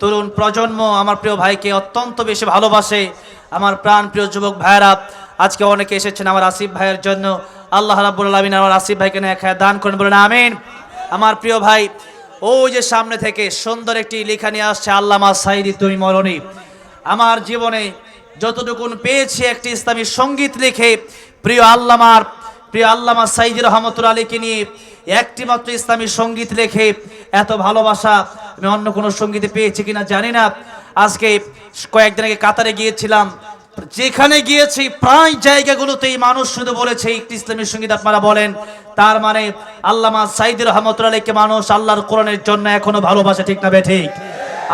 তরুণ প্রজন্ম আমার প্রিয় ভাইকে অত্যন্ত বেশি ভালোবাসে। আমার প্রাণ প্রিয় যুবক ভাইয়েরা, আজকে অনেকে এসেছেন আমার আসিফ ভাইয়ের জন্য। আল্লাহ রাব্বুল আলামিন আমার আসিফ ভাইকে নিয়ে খায় দান করেন, বলেন আমিন। আমার প্রিয় ভাই, ওই যে সামনে থেকে সুন্দর একটি লেখা নিয়ে আসছে, আল্লামা সাইদি তুমি মরণী। আমার জীবনে যতটুকুন পেয়েছি একটি ইসলামী সংগীত লিখে, প্রিয় আল্লামার, প্রিয় আল্লামা সাইদি রহমতুল আলীকে নিয়ে একটি মাত্র ইসলামী সংগীত লেখে, এত ভালোবাসা আমি অন্য কোনো সঙ্গীতে পেয়েছি কিনা জানি না। আজকে কয়েকদিন আগে কাতারে গিয়েছিলাম। যেখানে গিয়েছি, প্রায় জায়গাগুলোতেই মানুষ শুধু বলেছে, একটি ইসলামী সংগীত আপনারা বলেন। তার মানে আল্লামা সাইদি রহমতুল আলীকে মানুষ আল্লাহর কোরআনের জন্য এখনও ভালোবাসে, ঠিক না ঠিক?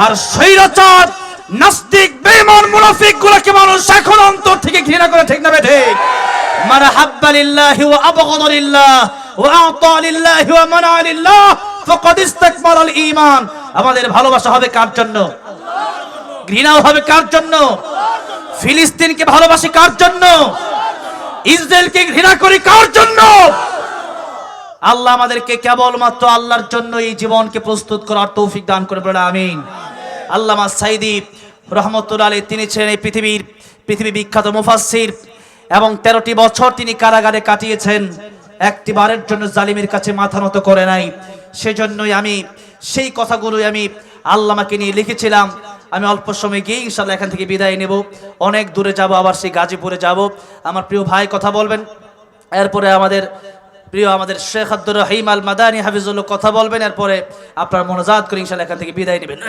আর স্বৈরাচার, নাস্তিক, বেঈমান মুনাফিক গুলোকে মানুষ এখন অন্তর থেকে ঘৃণা করে, ঠিক না ঠিক? মারা হাব্বা লিল্লাহি ওয়া আবগাদা লিল্লাহ, ওয়া আতা লিল্লাহি ওয়া মানা লিল্লাহ, ফাকাদ ইস্তাকমাল আল ঈমান। আমাদের ভালোবাসা হবে কার জন্য? ঘৃণাও হবে কার জন্য? ফিলিস্তিনকে ভালোবাসি কার জন্য? ইসরায়েলকে ঘৃণা করি কার জন্য? আল্লাহ আমাদেরকে কেবলমাত্র আল্লাহর জন্য এই জীবনকে প্রস্তুত করার তৌফিক দান করে বলে আমিন। আল্লামা সাইদি রহমতুল্লাহ আলী তিনি ছিলেন এই পৃথিবীর পৃথিবী বিখ্যাত মুফাসসির এবং তেরোটি বছর তিনি কারাগারে কাটিয়েছেন। একটি বারের জন্য জালিমের কাছে মাথা নত করে নাই। সেজন্যই আমি সেই কথাগুলো আমি আল্লামাকে নিয়ে লিখেছিলাম। আমি অল্প সময় গিয়ে ইনশাল্লাহ এখান থেকে বিদায় নেব। অনেক দূরে যাব, আবার সেই গাজীপুরে যাব। আমার প্রিয় ভাই, কথা বলবেন। এরপরে আমাদের প্রিয় আমাদের শেখ আব্দুর রহিম আল মাদানী হাফিজুল্লাহ, কথা বলবেন। এরপরে আপনার মনোজাত করে ইনশাল্লাহ এখান থেকে বিদায় নেবেন।